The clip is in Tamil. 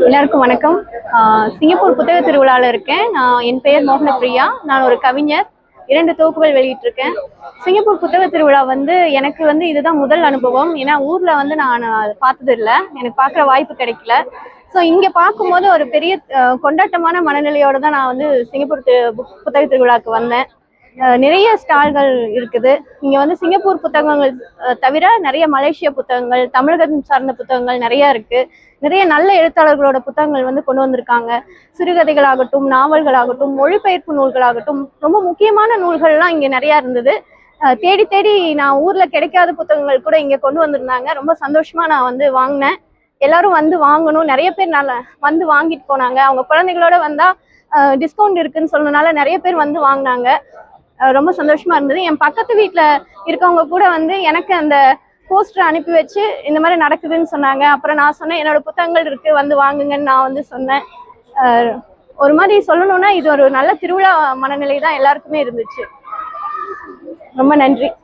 எல்லாருக்கும் வணக்கம். சிங்கப்பூர் புத்தக திருவிழாவில் இருக்கேன். நான் என் பெயர் மோகன பிரியா நான் ஒரு கவிஞர். இரண்டு தொகுப்புகள் வெளியிட்டிருக்கேன். சிங்கப்பூர் புத்தக திருவிழா வந்து எனக்கு வந்து இதுதான் முதல் அனுபவம். ஏன்னா ஊரில் வந்து நான் பார்த்ததில்ல. எனக்கு பார்க்குற வாய்ப்பு கிடைக்கல. ஸோ இங்கே பார்க்கும்போது ஒரு பெரிய கொண்டாட்டமான மனநிலையோடு தான் நான் வந்து சிங்கப்பூர் புக்- புத்தக திருவிழாவுக்கு வந்தேன். நிறைய ஸ்டால்கள் இருக்குது. இங்கே வந்து சிங்கப்பூர் புத்தகங்கள் தவிர நிறைய மலேசிய புத்தகங்கள் தமிழகம் சார்ந்த புத்தகங்கள் நிறைய இருக்கு. நிறைய நல்ல எழுத்தாளர்களோட புத்தகங்கள் வந்து கொண்டு வந்திருக்காங்க. சிறுகதைகளாகட்டும் நாவல்களாகட்டும் மொழிபெயர்ப்பு நூல்களாகட்டும் ரொம்ப முக்கியமான நூல்கள்லாம் இங்கே நிறையா இருந்தது. தேடி தேடி நான் ஊர்ல கிடைக்காத புத்தகங்கள் கூட இங்கே கொண்டு வந்திருந்தாங்க. ரொம்ப சந்தோஷமா நான் வந்து வாங்கினேன். எல்லாரும் வந்து வாங்கணும். நிறைய பேர் நல்ல வந்து வாங்கிட்டு போனாங்க. அவங்க குழந்தைகளோட வந்தா டிஸ்கவுண்ட் இருக்குன்னு சொன்னனால நிறைய பேர் வந்து வாங்கினாங்க. ரொம்ப சந்தோஷமா இருந்தது. என் பக்கத்து வீட்டில் இருக்கவங்க கூட வந்து எனக்கு அந்த போஸ்டர் அனுப்பி வச்சு இந்த மாதிரி நடக்குதுன்னு சொன்னாங்க. அப்புறம் நான் சொன்னேன் என்னோட புத்தகங்கள் இருக்கு வந்து வாங்குங்கன்னு நான் வந்து சொன்னேன். ஒரு மாதிரி சொல்லணும்னா இது ஒரு நல்ல திருவிழா மனநிலை தான் எல்லாருக்குமே இருந்துச்சு. ரொம்ப நன்றி.